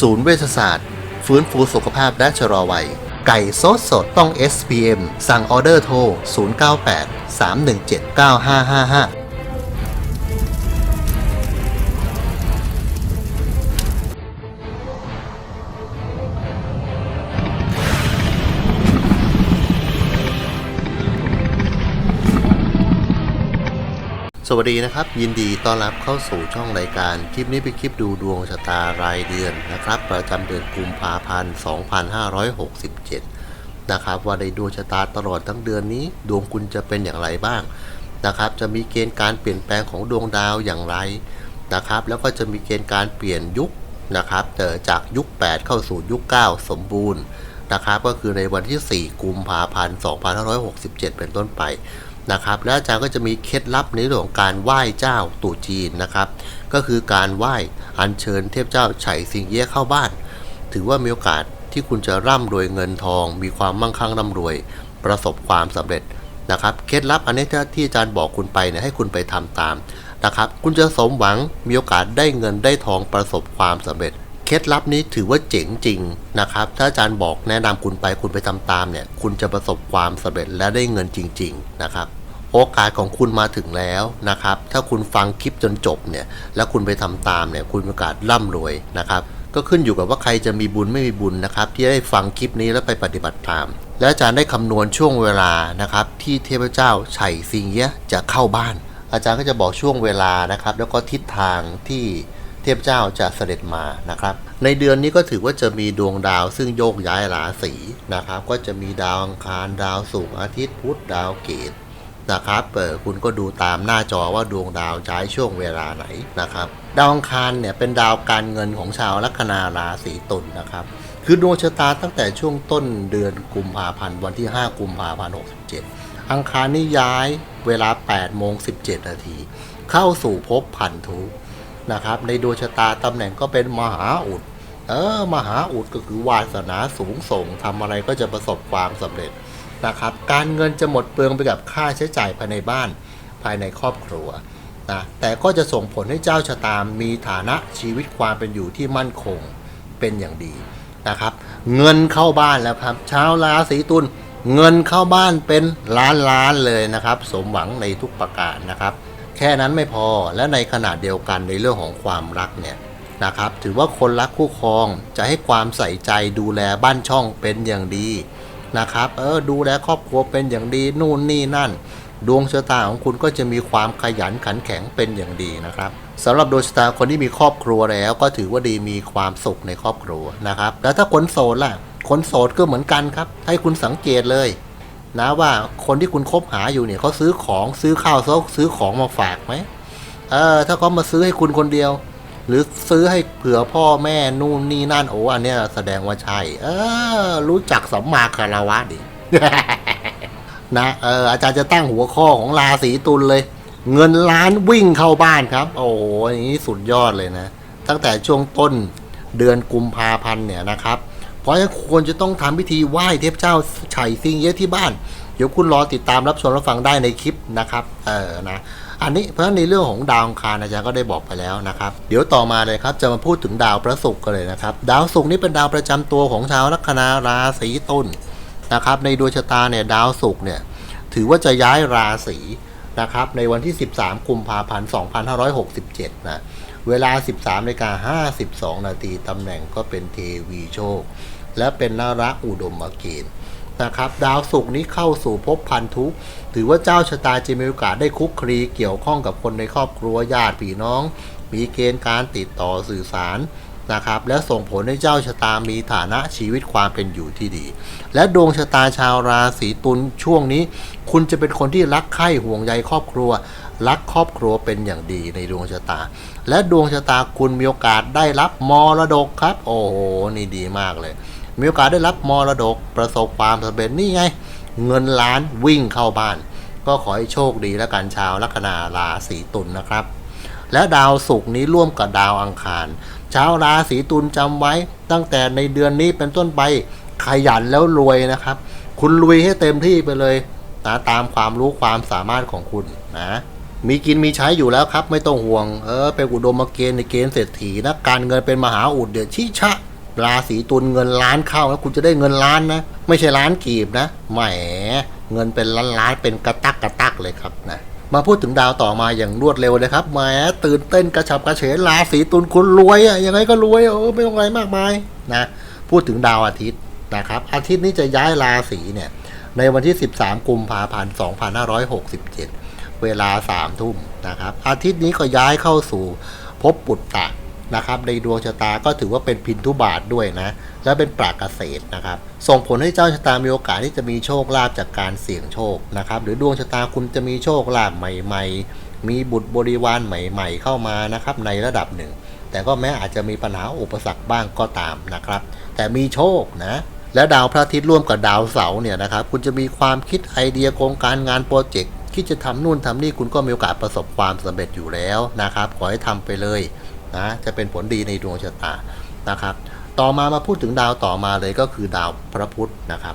ศูนย์เวชศาสตร์ ฟื้นฟูสุขภาพและชะลอวัย ไก่สดสดต้อง SPM สั่งออเดอร์โทร 098 317 9555 วัสดีนะครับ ยินดีต้อนรับเข้าสู่ช่องรายการ คลิปนี้เป็นคลิปดูดวงชะตารายเดือนนะครับ ประจำเดือนกุมภาพันธ์ 2567 นะครับว่าในดวงชะตาตลอดทั้งเดือนนี้ ดวงคุณจะเป็นอย่างไรบ้างนะครับ จะมีเกณฑ์การเปลี่ยนแปลงของดวงดาวอย่างไรนะครับ แล้วก็จะมีเกณฑ์การเปลี่ยนยุคนะครับเอ่อจากยุค 8 เข้าสู่ยุค 9 สมบูรณ์นะครับ ก็คือในวันที่ 4 กุมภาพันธ์ 2567 เป็นต้นไป นะครับและอาจารย์ก็จะมีเคล็ดลับในเรื่องของการไหว้เจ้าตู่จีนนะครับ ก็คือการไหว้อัญเชิญเทพเจ้าไฉสิงเย่เข้าบ้าน ถือว่ามีโอกาสที่คุณจะร่ำรวยเงินทอง มีความมั่งคั่งร่ำรวย ประสบความสำเร็จนะครับเคล็ดลับอันนี้ที่อาจารย์บอกคุณไปเนี่ยให้คุณไปทำตามนะครับคุณจะสมหวังมีโอกาสได้เงินได้ทองประสบความสำเร็จเคล็ดลับนี้ถือว่าเจ๋งจริงนะครับ ถ้าอาจารย์บอกแนะนำคุณไปคุณไปทำตามเนี่ย คุณจะประสบความสำเร็จและได้เงินจริง ๆ นะครับ โอกาสของคุณมาถึงแล้วนะครับ ถ้าคุณฟังคลิปจนจบเนี่ย แล้วคุณไปทำตามเนี่ย คุณมีโอกาสร่ำรวยนะครับ ก็ขึ้นอยู่กับว่าใครจะมีบุญไม่มีบุญนะครับ ที่ได้ฟังคลิปนี้แล้วไปปฏิบัติตาม และอาจารย์ได้คำนวณช่วงเวลานะครับ ที่เทพเจ้าไฉสิงเยะจะเข้าบ้าน อาจารย์ก็จะบอกช่วงเวลานะครับ แล้วก็ทิศทางที่เทพเจ้าจะเสด็จมานะครับ ในเดือนนี้ก็ถือว่าจะมีดวงดาวซึ่งโยกย้ายราศีนะครับ ก็จะมีดาวอังคารดาวศุกร์อาทิตย์พุธดาวเกต นะครับเออคุณก็ดูตามหน้าจอว่าดวงดาวย้ายช่วงเวลาไหนนะครับ ดาวอังคารเนี่ยเป็นดาวการเงินของชาวลัคนาราศีตุลนะครับคือดวงชะตาตั้งแต่ช่วงต้นเดือนกุมภาพันธ์วันที่ 5 กุมภาพันธ์67 อังคารนี่ย้ายเวลา8โมง17 นาที เข้าสู่ภพพันธุนะครับในดวงชะตาตำแหน่งก็เป็นมหาอุด เออ มหาอุดก็คือวาสนาสูงส่งทำอะไรก็จะประสบความสำเร็จ นะครับ การเงินจะหมดเปลืองไปกับค่าใช้จ่ายภายในบ้านภายในครอบครัวนะแต่ก็จะส่งผลให้เจ้าชะตามีฐานะชีวิตความเป็นอยู่ที่มั่นคงเป็นอย่างดีนะครับ เงินเข้าบ้านแล้วครับชาวราศีตุลเงินเข้าบ้านเป็นล้านล้านเลยนะครับ สมหวังในทุกประการนะครับ แค่นั้นไม่พอและในขณะเดียวกันในเรื่องของความรักเนี่ยนะครับ ถือว่าคนรักคู่ครองจะให้ความใส่ใจดูแลบ้านช่องเป็นอย่างดี นะครับเออดูแลครอบครัวเป็นอย่างดีนู่นนี่นั่น ดวงชะตาของคุณก็จะมีความขยันขันแข็งเป็นอย่างดีนะครับสำหรับดวงชะตาคนที่มีครอบครัวแล้วก็ถือว่าดีมีความสุขในครอบครัวนะครับ แล้วถ้าคนโสดล่ะ คนโสดก็เหมือนกันครับ ให้คุณสังเกตเลย นะว่าคนที่คุณคบหาอยู่เนี่ยเขาซื้อของซื้อข้าวซื้อของมาฝากไหมเออถ้าเขามาซื้อให้คุณคนเดียว หรือซื้อให้เผื่อพ่อแม่นู่นนี่นั่นโอ้อันเนี้ยแสดงว่าใช่ เออ รู้จักสัมมาคารวะดินะเอออาจารย์จะตั้งหัวข้อของราศีตุลเลย เงินล้านวิ่งเข้าบ้านครับ โอ้โหอย่างนี้สุดยอดเลยนะ ตั้งแต่ช่วงต้นเดือนกุมภาพันธ์เนี่ยนะครับ เพราะฉะนั้นควรจะต้องทำพิธีไหว้เทพเจ้าไฉซิงเยะที่บ้าน เดี๋ยวคุณรอติดตามรับชมรับฟังได้ในคลิปนะครับ เออนะ อันนี้เพราะในเรื่องของดาวอังคารอาจารย์ก็ได้บอกไปแล้วนะครับ เดี๋ยวต่อมาเลยครับจะมาพูดถึงดาวพระศุกร์กันเลยนะครับ ดาวศุกร์นี่เป็นดาวประจำตัวของชาวลัคนาราศีตุลนะครับ ในดวงชะตาเนี่ยดาวศุกร์เนี่ยถือว่าจะย้ายราศีนะครับในวันที่ 13 กุมภาพันธ์ 2567 นะ เวลา 13นาฬิกา52 นาทีตำแหน่งก็เป็นเทวีโชค และเป็นนาระอุดมเกณฑ์ นะครับ ดาวศุกร์นี้เข้าสู่ภพพันธุ ถือว่าเจ้าชะตาจะมีโอกาสได้คุกคลีเกี่ยวข้องกับคนในครอบครัวญาติพี่น้อง มีเกณฑ์การติดต่อสื่อสารนะครับ และส่งผลให้เจ้าชะตามีฐานะชีวิตความเป็นอยู่ที่ดี และดวงชะตาชาวราศีตุลช่วงนี้ คุณจะเป็นคนที่รักใคร่ห่วงใยครอบครัว รักครอบครัวเป็นอย่างดีในดวงชะตา และดวงชะตาคุณมีโอกาสได้รับมรดกครับ โอ้โหนี่ดีมากเลย มีโอกาสได้รับมรดกประสบความสำเร็จนี่ไง เงินล้านวิ่งเข้าบ้าน ก็ขอให้โชคดีและกันชาวลัคนาราศีตุลนะครับ และดาวศุกร์นี้ร่วมกับดาวอังคารชาวราศีตุลจำไว้ตั้งแต่ในเดือนนี้เป็นต้นไปขยันแล้วรวยนะครับ คุณลุยให้เต็มที่ไปเลยนะตามความรู้ความสามารถของคุณนะ มีกินมีใช้อยู่แล้วครับ ไม่ต้องห่วง เออเป็นอุดมเกณฑ์ในเกณฑ์เศรษฐีนะการเงินเป็นมหาอุดเดือดชิชะ ราศีตุลเงินล้านเข้าแล้วคุณจะได้เงินล้านนะ ไม่ใช่ล้านกีบนะแหมเงินเป็นล้านล้านเป็นกระตักกระตักเลยครับนะมาพูดถึงดาวต่อมาอย่างรวดเร็วเลยครับแหมตื่นเต้นกระฉับกระเฉงราศีตุลคุณรวยอะยังไงก็รวยเออไม่ต้องอะไรมากมายนะพูดถึงดาวอาทิตย์นะครับ อาทิตย์นี้จะย้ายราศีเนี่ยในวันที่ 13 กุมภาพันธ์ 2567 เวลา 3 ทุ่มนะครับ อาทิตย์นี้ก็ย้ายเข้าสู่ภพปุตตะ นะครับในดวงชะตาก็ถือว่าเป็นพินทุบาทด้วยนะ และเป็นปรากเกษตรนะครับ ส่งผลให้เจ้าชะตามีโอกาสที่จะมีโชคลาภจากการเสี่ยงโชคนะครับ หรือดวงชะตาคุณจะมีโชคลาภใหม่ ๆ มีบุตรบริวารใหม่ ๆ เข้ามานะครับในระดับหนึ่ง แต่ก็แม้อาจจะมีปัญหาอุปสรรคบ้างก็ตามนะครับ แต่มีโชคนะและดาวพระอาทิตย์ร่วมกับดาวเสาร์เนี่ยนะครับ คุณจะมีความคิดไอเดียโครงการงานโปรเจกต์คิดจะทำนู่นทำนี่คุณก็มีโอกาสประสบความสำเร็จอยู่แล้วนะครับ ขอให้ทำไปเลย นะจะเป็นผลดีในดวงชะตานะครับ ต่อมามาพูดถึงดาวต่อมาเลยก็คือดาวพระพุธนะครับ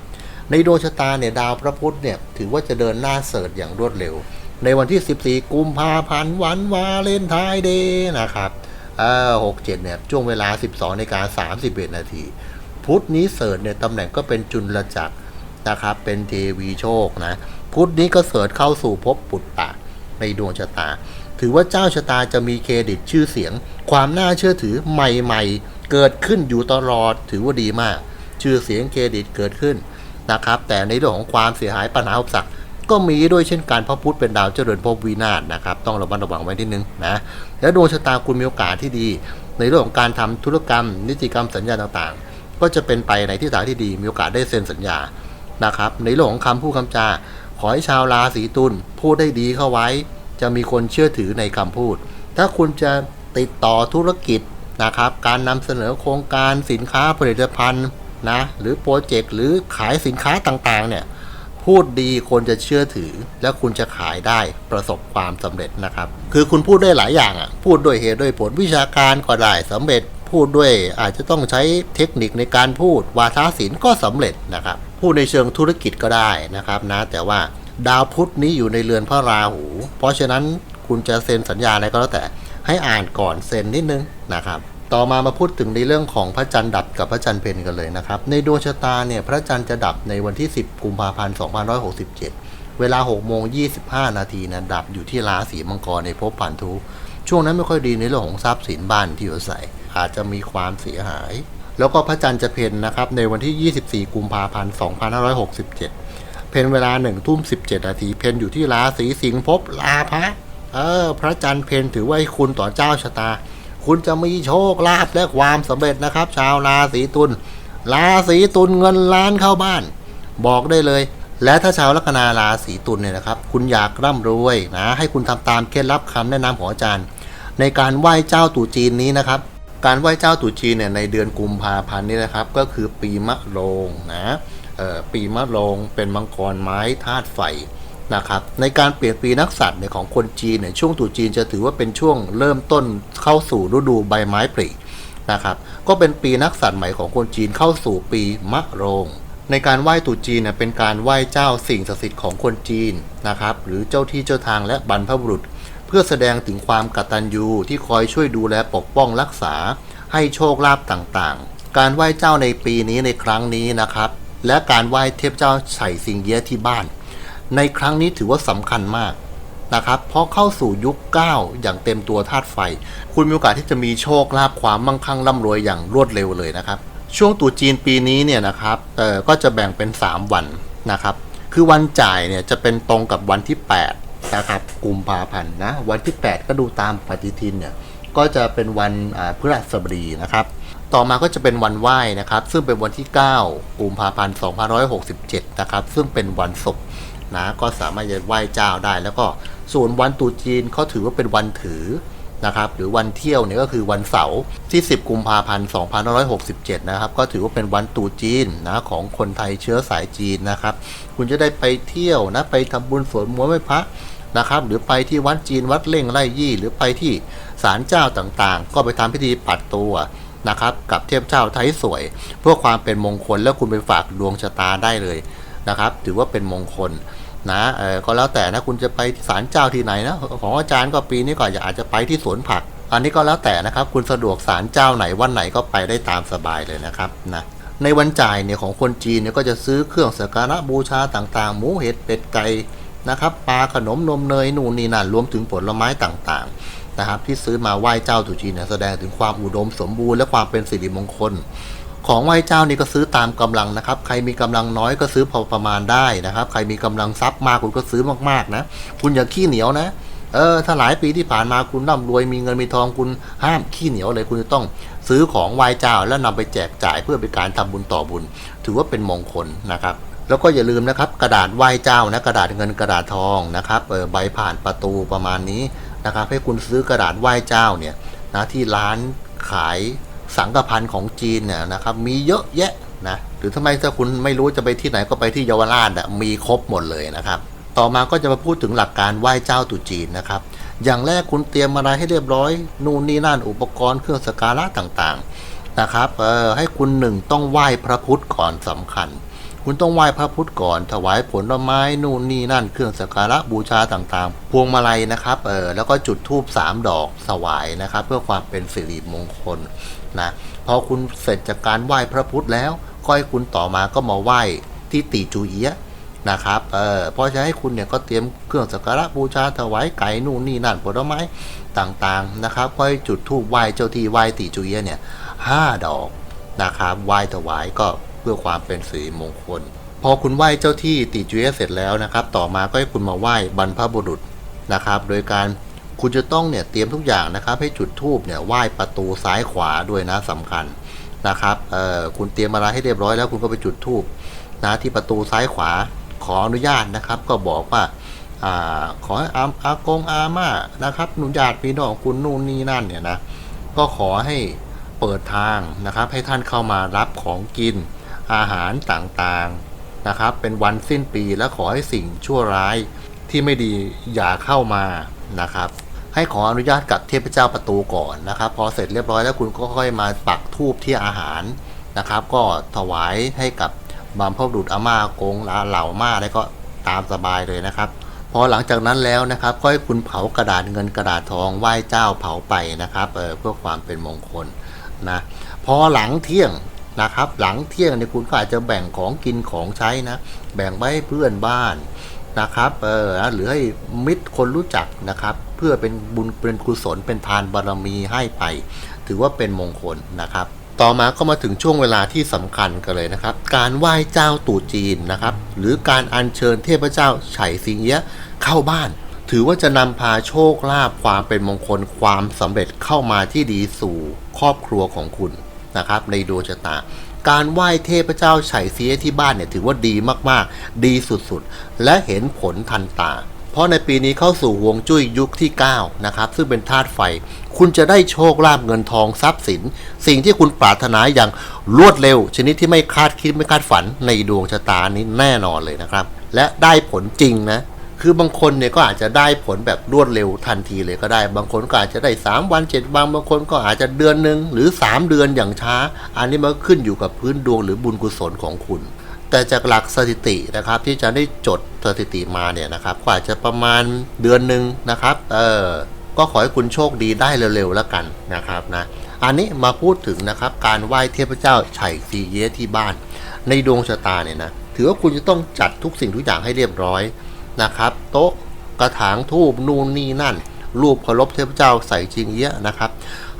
ในดวงชะตาเนี่ยดาวพระพุธเนี่ยถือว่าจะเดินหน้าเสริฐอย่างรวดเร็ว ในวันที่ 14 กุมภาพันธ์วันวาเลนไทน์เดย์นะครับเออ67เนี่ยช่วงเวลา 12ในการ31นาทีพุธนี้เสริฐเนี่ยตำแหน่งก็เป็นจุลจักรนะครับเป็นเทวีโชคนะพุธนี้ก็เสริฐเข้าสู่ภพปุตตะในดวงชะตา ถือว่าเจ้าชะตาจะมีเครดิตชื่อเสียง ความน่าเชื่อถือใหม่ๆ เกิดขึ้นอยู่ตลอด ถือว่าดีมาก ชื่อเสียงเครดิตเกิดขึ้นนะครับ แต่ในเรื่องของความเสียหายปัญหาอุปสรรคก็มีด้วยเช่นกันเพราะพุธเป็นดาวเจริญภพวินาศนะครับ ต้องระมัดระวังไว้นิดนึงนะ และดวงชะตาคุณมีโอกาสที่ดี ในเรื่องของการทำธุรกรรม นิติกรรมสัญญาต่างๆ ก็จะเป็นไปในที่ทางที่ดี มีโอกาสได้เซ็นสัญญานะครับ ในเรื่องของคำพูดคำจา ขอให้ชาวราศีตุลพูดได้ดีเข้าไว้ จะมีคนเชื่อถือในคำพูด ถ้าคุณจะติดต่อธุรกิจนะครับ การนำเสนอโครงการสินค้าผลิตภัณฑ์นะหรือโปรเจกต์หรือขายสินค้าต่างๆเนี่ยพูดดีคนจะเชื่อถือ และคุณจะขายได้ประสบความสำเร็จนะครับ คือคุณพูดได้หลายอย่างอะพูดด้วยเหตุด้วยผลวิชาการก็ได้สำเร็จ พูดด้วยอาจจะต้องใช้เทคนิคในการพูดวาทศิลป์ก็สำเร็จนะครับ พูดในเชิงธุรกิจก็ได้นะครับนะแต่ว่า ดาวพุธนี้อยู่ในเรือนพระราหู เพราะฉะนั้นคุณจะเซ็นสัญญาอะไรก็แล้วแต่ให้อ่านก่อนเซ็นนิดนึงนะครับ ต่อมามาพูดถึงในเรื่องของพระจันทร์ดับกับพระจันทร์เพนกันเลยนะครับ ในดวงชะตาเนี่ยพระจันทร์จะดับในวันที่ 10 กุมภาพันธ์2567 เวลา6โมง25 นาทีนะดับอยู่ที่ราศีมังกรในภพพันธุช่วงนั้นไม่ค่อยดีในเรื่องของทรัพย์สินบ้านที่อยู่อาศัยอาจจะมีความเสียหาย แล้วก็พระจันทร์จะเพนนะครับในวันที่ 24 กุมภาพันธ์2567 เพนเวลา1ทุ่ม17นาทีเพนอยู่ที่ราศีสิงห์ภพลาภะเออ พระจันทร์เพนถือว่าคุณต่อเจ้าชะตา คุณจะมีโชคลาภและความสำเร็จนะครับ ชาวราศีตุลราศีตุลเงินล้านเข้าบ้าน บอกได้เลย และถ้าชาวลัคนาราศีตุลเนี่ยนะครับ คุณอยากร่ำรวยนะให้คุณทำตามเคล็ดลับคำแนะนำของอาจารย์ ในการไหว้เจ้าตู่จีนนี้นะครับ การไหว้เจ้าตู่จีนเนี่ยในเดือนกุมภาพันธ์นี้นะครับ ก็คือปีมะโรงนะ ปีมะโรงเป็นมังกรไม้ธาตุไฟนะครับในการเปลี่ยนปีนักษัตริย์เนี่ยของคนจีนเนี่ยช่วงตรุจีนจะถือว่าเป็นช่วงเริ่มต้นเข้าสู่ฤดูใบไม้ผลินะครับก็เป็นปีนักษัตริย์ใหม่ของคนจีนเข้าสู่ปีมะโรงในการไหว้ตรุจีนเนี่ยเป็นการไหว้เจ้าสิ่งศักดิ์สิทธิ์ของคนจีนนะครับหรือเจ้าที่เจ้าทางและบรรพบุรุษ เพื่อแสดงถึงความกตัญญูที่คอยช่วยดูแลปกป้องรักษา ให้โชคลาภต่างๆ การไหว้เจ้าในปีนี้ในครั้งนี้นะครับ และการไหว้เทพเจ้าไฉสิงเยียะที่บ้าน ในครั้งนี้ถือว่าสำคัญมากนะครับ เพราะเข้าสู่ยุค 9 อย่างเต็มตัวธาตุไฟ คุณมีโอกาสที่จะมีโชคลาภความมั่งคั่งร่ำรวยอย่างรวดเร็วเลยนะครับ ช่วงตรุจีนปีนี้เนี่ยนะครับเอ่อก็จะแบ่งเป็น 3 วันนะครับ คือวันจ่ายเนี่ยจะเป็นตรงกับวันที่ 8 นะครับกุมภาพันธ์นะ วันที่ 8 ก็ดูตามปฏิทินเนี่ยก็จะเป็นวันอ่าพฤหัสบดีนะครับ ต่อมาก็จะเป็นวันไหว้นะครับ ซึ่งเป็นวันที่ 9กุมภาพันธ์2567 นะครับ ซึ่งเป็นวันศุกร์นะก็สามารถจะไหว้เจ้าได้ แล้วก็ส่วนวันตรุษจีนเขาถือว่าเป็นวันถือนะครับ หรือวันเที่ยวเนี่ยก็คือวันเสาร์ที่ 10 กุมภาพันธ์2567 นะครับ ก็ถือว่าเป็นวันตรุษจีนนะของคนไทยเชื้อสายจีนนะครับ คุณจะได้ไปเที่ยวนะไปทำบุญสวดมนต์ไหว้พระนะครับ หรือไปที่วัดจีนวัดเล่งไร่ยี่ หรือไปที่ศาลเจ้าต่างๆ ก็ไปทำพิธีปัดตัว นะครับกับเทพเจ้าไทยสวย เพื่อความเป็นมงคลแล้วคุณไปฝากดวงชะตาได้เลยนะครับ ถือว่าเป็นมงคลนะเออก็แล้วแต่นะคุณจะไปศาลเจ้าที่ไหนนะของอาจารย์ก็ปีนี้ก็อาจจะไปที่สวนผัก อันนี้ก็แล้วแต่นะครับ คุณสะดวกศาลเจ้าไหนวันไหนก็ไปได้ตามสบายเลยนะครับนะในวันจ่ายเนี่ยของคนจีนเนี่ยก็จะซื้อเครื่องสักการะบูชาต่างๆ หมูเห็ดเป็ดไก่นะครับปลาขนมนมเนยนู่นนี่นั่นรวมถึงผลไม้ต่างๆ นะครับที่ซื้อมาไหว้เจ้าตุจีนเนี่ยแสดงถึงความอุดมสมบูรณ์และความเป็นสิริมงคล ของไหว้เจ้านี่ก็ซื้อตามกำลังนะครับ ใครมีกำลังน้อยก็ซื้อพอประมาณได้นะครับ ใครมีกำลังทรัพย์มากคุณก็ซื้อมากๆนะ คุณอย่าขี้เหนียวนะเออถ้าหลายปีที่ผ่านมาคุณร่ำรวยมีเงินมีทองคุณห้ามขี้เหนียวเลยคุณจะต้องซื้อของไหว้เจ้าแล้วนำไปแจกจ่ายเพื่อเป็นการทำบุญต่อบุญ ถือว่าเป็นมงคลนะครับแล้วก็อย่าลืมนะครับกระดาษไหว้เจ้านะกระดาษเงินกระดาษทองนะครับเออใบผ่านประตูประมาณนี้ นะครับให้คุณซื้อกระดาษไหว้เจ้าเนี่ยนะที่ร้านขายสังกพันธ์ของจีนเนี่ยนะครับมีเยอะแยะนะหรือทำไมถ้าคุณไม่รู้จะไปที่ไหนก็ไปที่เยาวราชอะมีครบหมดเลยนะครับ ต่อมาก็จะมาพูดถึงหลักการไหว้เจ้าตุจีนนะครับ อย่างแรกคุณเตรียมอะไรให้เรียบร้อย นู่นนี่นั่นอุปกรณ์เครื่องสการะต่างๆนะครับเออให้คุณหนึ่งต้องไหว้พระพุทธก่อนสำคัญ คุณต้องไหว้พระพุทธก่อน ถวายผลไม้นู่นนี่นั่นเครื่องสักการะบูชาต่างๆ พวงมาลัยนะครับเออแล้วก็จุดธูปสามดอกถวายนะครับ เพื่อความเป็นสิริมงคลนะพอคุณเสร็จจากการไหว้พระพุทธแล้วก็ให้คุณต่อมาก็มาไหว้ที่ตีจูเอียนะครับ เออเพราะจะให้คุณเนี่ยก็เตรียมเครื่องสักการะบูชาถวายไก่นู่นนี่นั่นผลไม้ต่างๆนะครับ ก็ให้จุดธูปไหว้เจ้าที่ไหว้ตีจูเอียเนี่ยห้าดอกนะครับไหว้ถวายก็ เพื่อความเป็นสิริมงคล พอคุณไหว้เจ้าที่ตีจูเอียเสร็จแล้วนะครับ ต่อมาก็ให้คุณมาไหว้บรรพบุรุษนะครับ โดยการคุณจะต้องเนี่ยเตรียมทุกอย่างนะครับ ให้จุดธูปเนี่ยไหว้ประตูซ้ายขวาด้วยนะสำคัญนะครับเอ่อคุณเตรียมอะไรให้เรียบร้อยแล้วคุณก็ไปจุดธูปนะที่ประตูซ้ายขวาขออนุญาตนะครับ ก็บอกว่าอ่าขอให้อาอากงอาม่านะครับหนุญาติพี่น้องคุณนู่นนี่นั่นเนี่ยนะก็ขอให้เปิดทางนะครับ ให้ท่านเข้ามารับของกิน อาหารต่างๆนะครับ เป็นวันสิ้นปีและขอให้สิ่งชั่วร้ายที่ไม่ดีอย่าเข้ามานะครับ ให้ขออนุญาตกับเทพเจ้าประตูก่อนนะครับ พอเสร็จเรียบร้อยแล้วคุณก็ค่อยมาปักธูปที่อาหารนะครับ ก็ถวายให้กับบรรพบุรุษอาม่ากงลาเหล่าม่าแล้วก็ตามสบายเลยนะครับ พอหลังจากนั้นแล้วนะครับก็ให้คุณเผากระดาษเงินกระดาษทองไหว้เจ้าเผาไปนะครับเเพื่อความเป็นมงคลนะพอหลังเที่ยง นะครับ หลังเที่ยงเนี่ยคุณก็อาจจะแบ่งของกินของใช้นะ แบ่งไว้ให้เพื่อนบ้านนะครับเออหรือให้มิตรคนรู้จักนะครับ เพื่อเป็นบุญเป็นกุศลเป็นทานบารมีให้ไป ถือว่าเป็นมงคลนะครับ ต่อมาก็มาถึงช่วงเวลาที่สำคัญกันเลยนะครับ การไหว้เจ้าตู่จีนนะครับ หรือการอัญเชิญเทพเจ้าไฉสิงเยะเข้าบ้าน ถือว่าจะนำพาโชคลาภความเป็นมงคลความสำเร็จเข้ามาที่ดีสู่ครอบครัวของคุณ นะครับในดวงชะตา การไหว้เทพเจ้าไฉเซียที่บ้านเนี่ยถือว่าดีมากๆ ดีสุดๆ และเห็นผลทันตา เพราะในปีนี้เข้าสู่วงจุ้ยยุคที่ 9 นะครับ ซึ่งเป็นธาตุไฟ คุณจะได้โชคลาภเงินทองทรัพย์สิน สิ่งที่คุณปรารถนาอย่างรวดเร็ว ชนิดที่ไม่คาดคิดไม่คาดฝันในดวงชะตานี้แน่นอนเลยนะครับ และได้ผลจริงนะ คือบางคนเนี่ยก็อาจจะได้ผลแบบรวดเร็วทันทีเลยก็ได้ บางคนก็อาจจะได้ 3 วัน 7 วันบางคนก็อาจจะเดือนหนึ่งหรือ 3 เดือนอย่างช้า อันนี้มันขึ้นอยู่กับพื้นดวงหรือบุญกุศลของคุณ แต่จากหลักสถิตินะครับที่จะได้จดสถิติมาเนี่ยนะครับก็อาจจะประมาณเดือนหนึ่งนะครับเออก็ขอให้คุณโชคดีได้เร็วๆแล้วกันนะครับนะอันนี้มาพูดถึงนะครับการไหว้เทพเจ้าไฉซีเยที่บ้าน ในดวงชะตาเนี่ยนะถือว่าคุณจะต้องจัดทุกสิ่งทุกอย่างให้เรียบร้อย นะครับ โต๊ะกระถางทูบนู่นนี่นั่น รูปเคารพเทพเจ้าใส่จริงเยอะนะครับ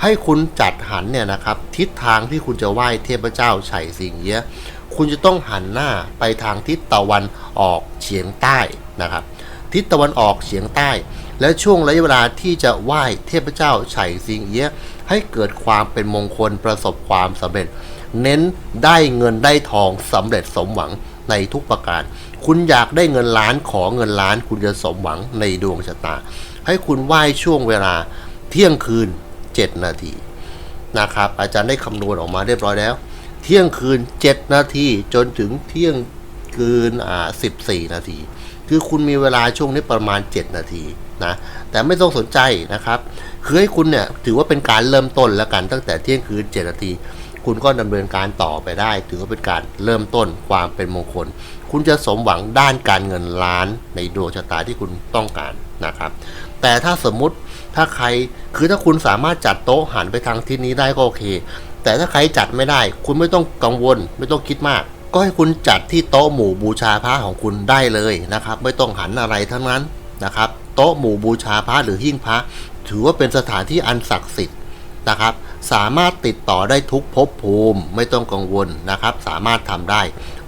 ให้คุณจัดหันเนี่ยนะครับ ทิศทางที่คุณจะไหว้เทพเจ้าไฉสิงเยะคุณจะต้องหันหน้าไปทางทิศตะวันออกเฉียงใต้นะครับ ทิศตะวันออกเฉียงใต้ และช่วงระยะเวลาที่จะไหว้เทพเจ้าไฉสิงเอี้ยะให้เกิดความเป็นมงคลประสบความสำเร็จ เน้นได้เงินได้ทองสำเร็จสมหวังในทุกประการ คุณอยากได้เงินล้านขอเงินล้าน คุณจะสมหวังในดวงชะตา ให้คุณไหว้ช่วงเวลาเที่ยงคืน 7 นาทีนะครับ อาจารย์ได้คำนวณออกมาเรียบร้อยแล้ว เที่ยงคืน 7 นาทีจนถึงเที่ยงคืนอ่า14 นาที คือคุณมีเวลาช่วงนี้ประมาณ 7 นาทีนะแต่ไม่ต้องสนใจนะครับ คือให้คุณเนี่ยถือว่าเป็นการเริ่มต้นแล้วกันตั้งแต่เที่ยงคืน 7 นาที คุณก็ดำเนินการต่อไปได้ ถือว่าเป็นการเริ่มต้นความเป็นมงคล คุณจะสมหวังด้านการเงินล้านในดวงชะตาที่คุณต้องการนะครับ แต่ถ้าสมมุติถ้าใครคือถ้าคุณสามารถจัดโต๊ะหันไปทางทิศนี้ได้ก็โอเค แต่ถ้าใครจัดไม่ได้ คุณไม่ต้องกังวล ไม่ต้องคิดมาก ก็ให้คุณจัดที่โต๊ะหมู่บูชาพระของคุณได้เลยนะครับ ไม่ต้องหันอะไรทั้งนั้นนะครับ โต๊ะหมู่บูชาพระหรือหิ้งพระ ถือว่าเป็นสถานที่อันศักดิ์สิทธิ์นะครับ สามารถติดต่อได้ทุกภพภูมิไม่ต้องกังวลนะครับ สามารถทำได้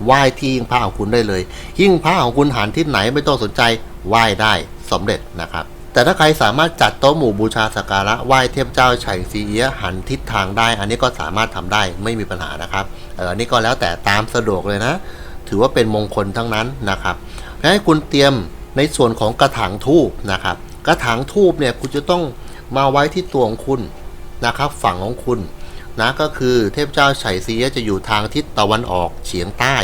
ไหว้ที่หิ้งพระของคุณได้เลย หิ้งพระของคุณหันทิศไหนไม่ต้องสนใจไหว้ได้สำเร็จนะครับแต่ถ้าใครสามารถจัดโต๊ะหมู่บูชาสักการะไหว้เทพเจ้าไฉซีเอียหันทิศทางได้ อันนี้ก็สามารถทำได้ไม่มีปัญหานะครับเอออันนี้ก็แล้วแต่ตามสะดวกเลยนะ ถือว่าเป็นมงคลทั้งนั้นนะครับให้คุณเตรียมในส่วนของกระถางทูบนะครับ กระถางทูบเนี่ยคุณจะต้องมาไว้ที่ตัวของคุณ นะครับฝั่งของคุณนะก็คือเทพเจ้าไฉซีเอียจะอยู่ทางทิศตะวันออกเฉียงใต้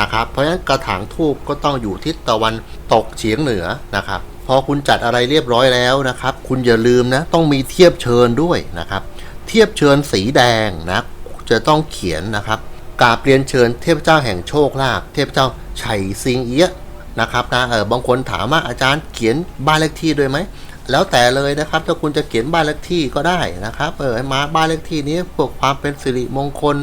นะครับ เพราะฉะนั้นกระถางทูบก็ต้องอยู่ทิศตะวันตกเฉียงเหนือนะครับพอคุณจัดอะไรเรียบร้อยแล้วนะครับ คุณอย่าลืมนะต้องมีเทียบเชิญด้วยนะครับ เทียบเชิญสีแดงนะจะต้องเขียนนะครับกาบเรียนเชิญเทพเจ้าแห่งโชคลาภเทพเจ้าไฉซิงเอียนะครับนะเออบางคนถามว่าอาจารย์เขียนบ้านเลขที่ด้วยไหม แล้วแต่เลยนะครับถ้าคุณจะเขียนบ้านเลขที่ก็ได้นะครับเออมาบ้านเลขที่นี้พวกความเป็นสิริมงคล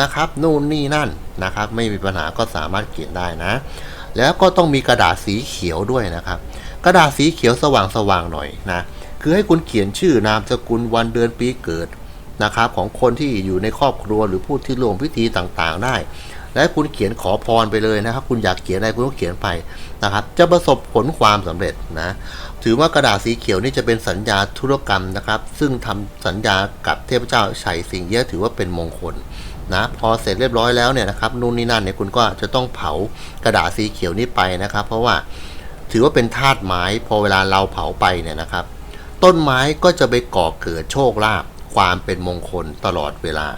นะครับนู่นนี่นั่นนะครับ ไม่มีปัญหาก็สามารถเขียนได้นะ แล้วก็ต้องมีกระดาษสีเขียวด้วยนะครับ กระดาษสีเขียวสว่างๆหน่อยนะคือให้คุณเขียนชื่อนามสกุลวันเดือนปีเกิดนะครับของคนที่อยู่ในครอบครัวหรือผู้ที่ร่วมพิธีต่างๆได้ และคุณเขียนขอพรไปเลยนะครับ คุณอยากเขียนอะไรคุณก็เขียนไปนะครับ จะประสบผลความสำเร็จนะถือว่ากระดาษสีเขียวนี่จะเป็นสัญญาธุรกรรมนะครับ ซึ่งทำสัญญากับเทพเจ้าไฉสิงเยี่ถือว่าเป็นมงคลนะพอเสร็จเรียบร้อยแล้วเนี่ยนะครับนู่นนี่นั่นเนี่ยคุณก็จะต้องเผากระดาษสีเขียวนี้ไปนะครับ เพราะว่าถือว่าเป็นธาตุไม้พอเวลาเราเผาไปเนี่ยนะครับ ต้นไม้ก็จะไปก่อเกิดโชคลาภความเป็นมงคลตลอดเวลา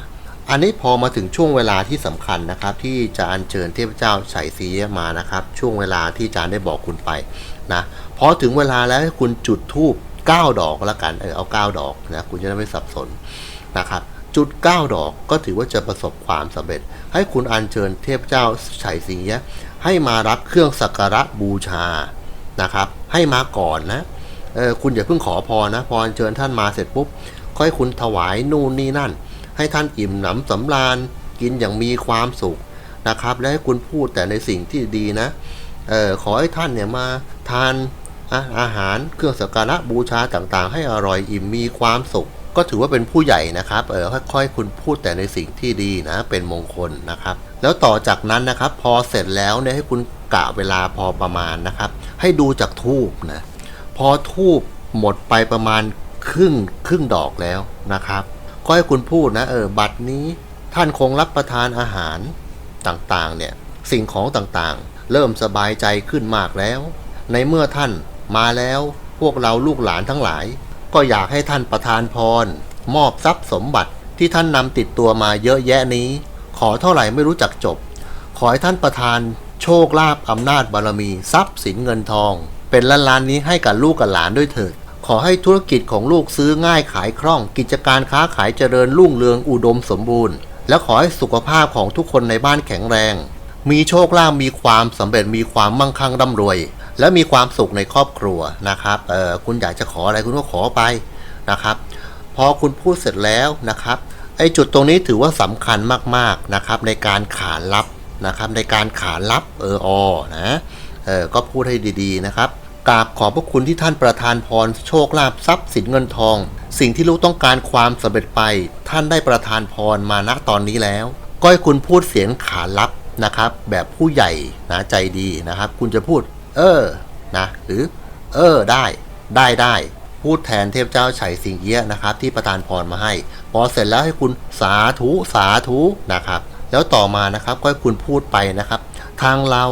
อันนี้พอมาถึงช่วงเวลาที่สำคัญนะครับ ที่จะอัญเชิญเทพเจ้าไฉซีเอียมานะครับ ช่วงเวลาที่อาจารย์ได้บอกคุณไปนะพอถึงเวลาแล้วให้คุณจุดธูป9ดอกแล้วกันเออเอา 9 ดอกนะคุณจะได้ไม่สับสนนะครับ จุด 9 ดอกก็ถือว่าจะประสบความสำเร็จ ให้คุณอัญเชิญเทพเจ้าไฉซีเอียให้มารับเครื่องสักการะบูชานะครับ ให้มาก่อนนะเออคุณอย่าเพิ่งขอพรนะพออัญเชิญท่านมาเสร็จปุ๊บค่อยคุณถวายนู่นนี่นั่น ให้ท่านอิ่มหนำสำราญกินอย่างมีความสุขนะครับ และให้คุณพูดแต่ในสิ่งที่ดีนะเออขอให้ท่านเนี่ยมาทานอะอาหารเครื่องสักการะบูชาต่างๆ ให้อร่อยอิ่มมีความสุข ก็ถือว่าเป็นผู้ใหญ่นะครับเออค่อยๆ คุณพูดแต่ในสิ่งที่ดีนะเป็นมงคลนะครับ แล้วต่อจากนั้นนะครับ พอเสร็จแล้วเนี่ยให้คุณกะเวลาพอประมาณนะครับ ให้ดูจากทูบนะพอทูบหมดไปประมาณครึ่งครึ่งดอกแล้วนะครับ ก็ให้คุณพูดนะเออบัตรนี้ท่านคงรับประทานอาหารต่างๆเนี่ยสิ่งของต่างๆ เริ่มสบายใจขึ้นมากแล้ว ในเมื่อท่านมาแล้วพวกเราลูกหลานทั้งหลาย ก็อยากให้ท่านประทานพร มอบทรัพย์สมบัติที่ท่านนำติดตัวมาเยอะแยะนี้ ขอเท่าไหร่ไม่รู้จักจบ ขอให้ท่านประทานโชคลาภอำนาจบารมี ทรัพย์สินเงินทอง เป็นล้านล้านๆนี้ให้กับลูกกับหลานด้วยเถิด ขอให้ธุรกิจของลูกซื้อง่ายขายคล่อง กิจการค้าขายเจริญรุ่งเรืองอุดมสมบูรณ์ และขอให้สุขภาพของทุกคนในบ้านแข็งแรง มีโชคลาภมีความสำเร็จมีความมั่งคั่งร่ำรวย และมีความสุขในครอบครัวนะครับเออคุณอยากจะขออะไรคุณก็ขอไปนะครับ พอคุณพูดเสร็จแล้วนะครับไอ้จุดตรงนี้ถือว่าสำคัญมากๆนะครับ ในการขานรับนะครับ ในการขานรับเอออนะเออก็พูดให้ดีๆนะครับ กราบขอบพระคุณที่ท่านประทานพรโชคลาภทรัพย์สินเงินทอง สิ่งที่ลูกต้องการความสำเร็จไป ท่านได้ประทานพรมาณตอนนี้แล้ว ก็ให้คุณพูดเสียงขานรับนะครับ แบบผู้ใหญ่นะใจดีนะครับ คุณจะพูด เออนะหรือ เออได้ ได้ได้พูดแทนเทพเจ้าไฉสิงเอี้ยะนะครับ ที่ประทานพรมาให้ พอเสร็จแล้วให้คุณสาธุสาธุนะครับ แล้วต่อมานะครับก็ให้คุณพูดไปนะครับ ทางเรา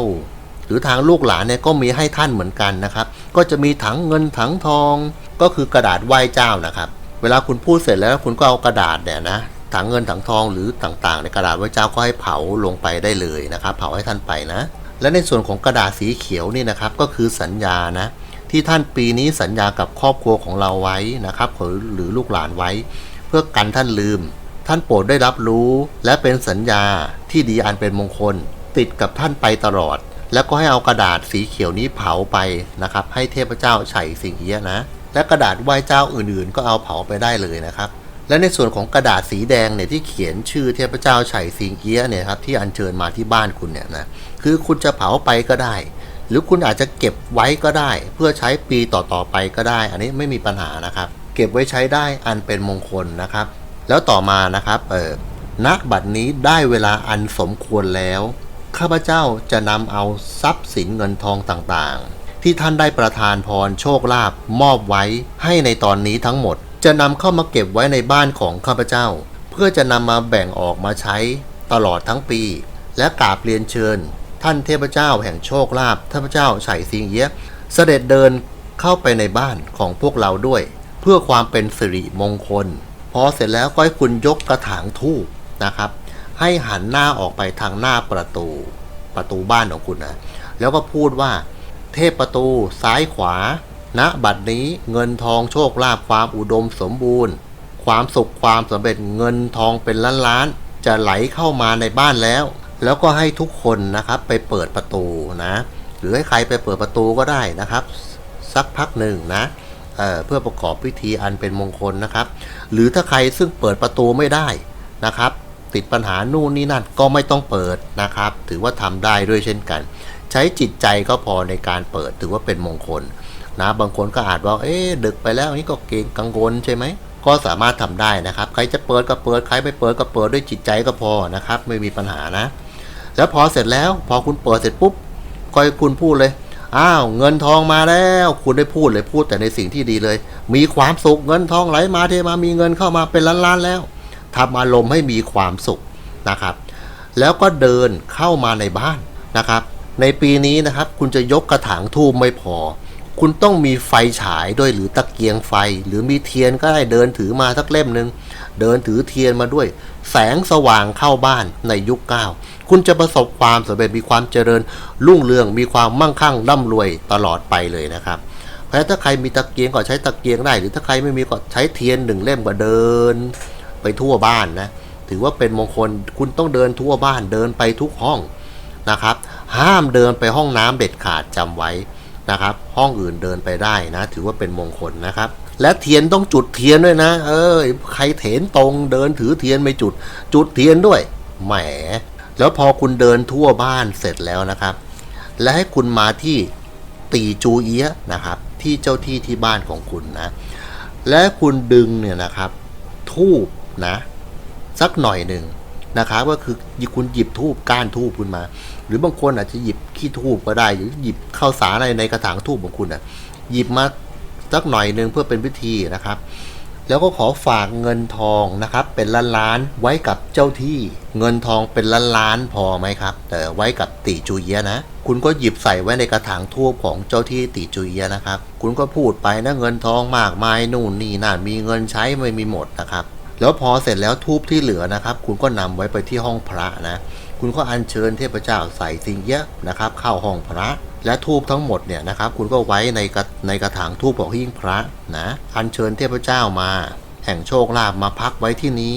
หรือทางลูกหลานเนี่ยก็มีให้ท่านเหมือนกันนะครับ ก็จะมีถังเงินถังทองก็คือกระดาษไหว้เจ้านะครับ เวลาคุณพูดเสร็จแล้วคุณก็เอากระดาษเนี่ยนะถังเงินถังทองหรือต่างๆ ในกระดาษไหว้เจ้าก็ให้เผาลงไปได้เลยนะครับ เผาให้ท่านไปนะ และในส่วนของกระดาษสีเขียวนี่นะครับก็คือสัญญานะที่ท่านปีนี้สัญญากับครอบครัวของเราไว้นะครับหรือลูกหลานไว้ เพื่อกันท่านลืม ท่านโปรดได้รับรู้ และเป็นสัญญาที่ดีอันเป็นมงคล ติดกับท่านไปตลอด แล้วก็ให้เอากระดาษสีเขียวนี้เผาไปนะครับ ให้เทพเจ้าไฉสิงเอียนะ และกระดาษไหว้เจ้าอื่นๆ ก็เอาเผาไปได้เลยนะครับ และในส่วนของกระดาษสีแดงเนี่ยที่เขียนชื่อเทพเจ้าไฉสิงเอียเนี่ยครับที่อัญเชิญมาที่บ้านคุณเนี่ยนะคือคุณจะเผาไปก็ได้ หรือคุณอาจจะเก็บไว้ก็ได้ เพื่อใช้ปีต่อๆไปก็ได้ อันนี้ไม่มีปัญหานะครับ เก็บไว้ใช้ได้อันเป็นมงคลนะครับ แล้วต่อมานะครับเออณบัดนี้ได้เวลาอันสมควรแล้ว ข้าพเจ้าจะนำเอาทรัพย์สินเงินทองต่างๆ ที่ท่านได้ประทานพรโชคลาภมอบไว้ให้ในตอนนี้ทั้งหมด จะนำเข้ามาเก็บไว้ในบ้านของข้าพเจ้า เพื่อจะนำมาแบ่งออกมาใช้ตลอดทั้งปี และกราบเรียนเชิญ ท่านเทพเจ้าแห่งโชคลาภเทพเจ้าไฉสิงเอี้ยะเสด็จเดินเข้าไปในบ้านของพวกเราด้วย เพื่อความเป็นสิริมงคล พอเสร็จแล้วก็ให้คุณยกกระถางทูบนะครับ ให้หันหน้าออกไปทางหน้าประตูประตูบ้านของคุณนะแล้วก็พูดว่า เทพประตูซ้ายขวาณบัดนี้เงินทองโชคลาภความอุดมสมบูรณ์ ความสุขความสำเร็จเงินทองเป็นล้านล้านจะไหลเข้ามาในบ้านแล้ว แล้วก็ให้ทุกคนนะครับไปเปิดประตูนะ หรือให้ใครไปเปิดประตูก็ได้นะครับ สักพักหนึ่งนะเเพื่อประกอบพิธีอันเป็นมงคลนะครับ หรือถ้าใครซึ่งเปิดประตูไม่ได้นะครับ ติดปัญหานู่นนี่นั่นก็ไม่ต้องเปิดนะครับ ถือว่าทำได้ด้วยเช่นกัน ใช้จิตใจก็พอในการเปิดถือว่าเป็นมงคลนะบางคนก็อาจว่าเอ๊ะดึกไปแล้วนี่ก็เกรงกังวลใช่ไหมก็สามารถทำได้นะครับ ใครจะเปิดก็เปิดใครไม่เปิดก็เปิดด้วยจิตใจก็พอนะครับ ไม่มีปัญหานะ แล้วพอเสร็จแล้วพอคุณเปิดเสร็จปุ๊บก็ให้คุณพูดเลยอ้าวเงินทองมาแล้ว คุณได้พูดเลยพูดแต่ในสิ่งที่ดีเลย มีความสุขเงินทองไหลมาเทมามีเงินเข้ามาเป็นล้านๆแล้ว ทำอารมณ์ให้มีความสุขนะครับ แล้วก็เดินเข้ามาในบ้านนะครับ ในปีนี้นะครับคุณจะยกกระถางทูบไม่พอ คุณต้องมีไฟฉายด้วยหรือตะเกียงไฟ หรือมีเทียนก็ได้เดินถือมาสักเล่มหนึ่งเดินถือเทียนมาด้วย แสงสว่างเข้าบ้านในยุคเก้าคุณจะประสบความสำเร็จมีความเจริญ รุ่งเรืองมีความมั่งคั่งร่ำรวยตลอดไปเลยนะครับเพราะถ้าใครมีตะเกียงก็ใช้ตะเกียงได้ หรือถ้าใครไม่มีก็ใช้เทียนหนึ่งเล่มก็เดิน ไปทั่วบ้านนะถือว่าเป็นมงคลคุณต้องเดินทั่วบ้านเดินไปทุกห้องนะครับ ห้ามเดินไปห้องน้ำเด็ดขาดจำไว้นะครับ ห้องอื่นเดินไปได้นะ ถือว่าเป็นมงคลนะครับ และเทียนต้องจุดเทียนด้วยนะ เออใครเถนตรงเดินถือเทียนไม่จุด จุดเทียนด้วยแหม แล้วพอคุณเดินทั่วบ้านเสร็จแล้วนะครับ และให้คุณมาที่ตีจูเอียนะครับ ที่เจ้าที่ที่บ้านของคุณนะ และคุณดึงเนี่ยนะครับทูบ นะ สักหน่อยหนึ่งนะครับก็คือคุณหยิบทูบก้านทูบคุณมา หรือบางคนอาจจะหยิบขี้ทูบก็ได้ หรือหยิบข้าวสารอะไรในกระถางทูบของคุณนะหยิบมาสักหน่อยหนึ่งเพื่อเป็นพิธีนะครับ แล้วก็ขอฝากเงินทองนะครับ เป็นล้านล้านไว้กับเจ้าที่ เงินทองเป็นล้านล้านพอไหมครับ แต่ไว้กับติจูเยะนะ คุณก็หยิบใส่ไว้ในกระถางทูบของเจ้าที่ติจูเยะนะครับ คุณก็พูดไปนะเงินทองมากมายนู่นนี่นั่นมีเงินใช้ไม่มีหมดนะครับ แล้วพอเสร็จแล้วทูบที่เหลือนะครับ คุณก็นำไว้ไปที่ห้องพระนะ คุณก็อัญเชิญเทพเจ้าใส่สิงเยอะนะครับ เข้าห้องพระ และทูบทั้งหมดเนี่ยนะครับ คุณก็ไว้ในกระในกระถางทูบของหิ้งพระนะอัญเชิญเทพเจ้ามาแห่งโชคลาภมาพักไว้ที่นี้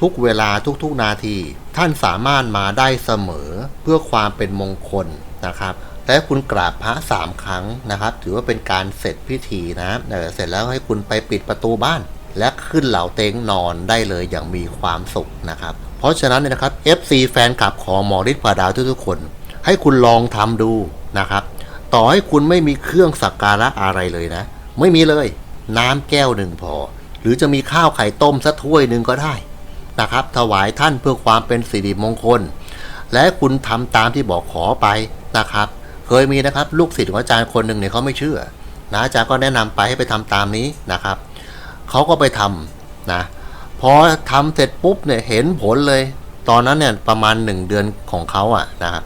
ทุกๆเวลาทุกๆนาที ท่านสามารถมาได้เสมอเพื่อความเป็นมงคลนะครับ และคุณกราบพระสามครั้งนะครับ ถือว่าเป็นการเสร็จพิธีนะเเสร็จแล้วให้คุณไปปิดประตูบ้าน และขึ้นเหล่าเต็งนอนได้เลยอย่างมีความสุขนะครับ เพราะฉะนั้นเนี่ยนะครับ FC แฟนคลับของหมอฤทธิ์ปาดาวทุกๆคน ให้คุณลองทำดูนะครับ ต่อให้คุณไม่มีเครื่องสักการะอะไรเลยนะ ไม่มีเลย น้ำแก้วหนึ่งพอ หรือจะมีข้าวไข่ต้มสักถ้วยหนึ่งก็ได้นะครับ ถวายท่านเพื่อความเป็นสิริมงคล และคุณทำตามที่บอกขอไปนะครับ เคยมีนะครับลูกศิษย์ของอาจารย์คนหนึ่งเนี่ยเขาไม่เชื่อนะอาจารย์ก็แนะนำไปให้ไปทำตามนี้นะครับ เขาก็ไปทำนะพอทำเสร็จปุ๊บเนี่ยเห็นผลเลย ตอนนั้นเนี่ยประมาณหนึ่งเดือนของเขาอะนะครับ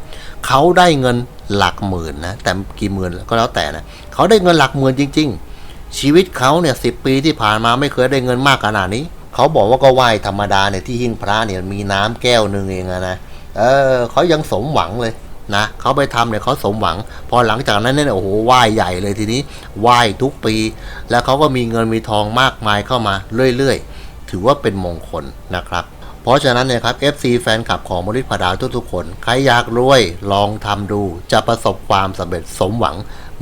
เขาได้เงินหลักหมื่นนะแต่กี่หมื่นก็แล้วแต่นะเขาได้เงินหลักหมื่นจริง ๆ ชีวิตเขาเนี่ยสิปีที่ผ่านมาไม่เคยได้เงินมากขนาดนี้เขาบอกว่าก็ไหว้ธรรมดาเนี่ยที่หิ้งพระเนี่ยมีน้ำแก้วหนึ่งเองนะเออเขายังสมหวังเลย นะเขาไปทำเนี่ยเขาสมหวัง พอหลังจากนั้นเนี่ยโอ้โหไหว้ใหญ่เลยทีนี้ไหว้ทุกปี แล้วเขาก็มีเงินมีทองมากมายเข้ามาเรื่อยๆ ถือว่าเป็นมงคลนะครับ เพราะฉะนั้นเนี่ยครับ FC แฟนคลับของมริพดาทุกๆคน ใครอยากรวยลองทำดู จะประสบความสำเร็จสมหวัง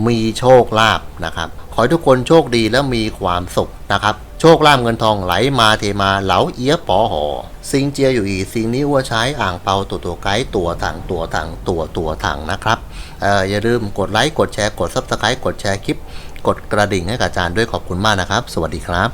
มีโชคลาภนะครับ ขอให้ทุกคนโชคดีและมีความสุขนะครับ โชคลาภเงินทองไหลมาเทมาเหลาเอียปอหอซิงเจียอยู่อีซิงนี้ว่าใช้อ่างเปาตัวตัวไกด์ตัวถังตัวถังตัวตัวถังนะครับเอ่ออย่าลืมกดไลค์กดแชร์กดซับสไครต์กดแชร์คลิป กดกระดิ่งให้กับอาจารย์ด้วยขอบคุณมากนะครับ สวัสดีครับ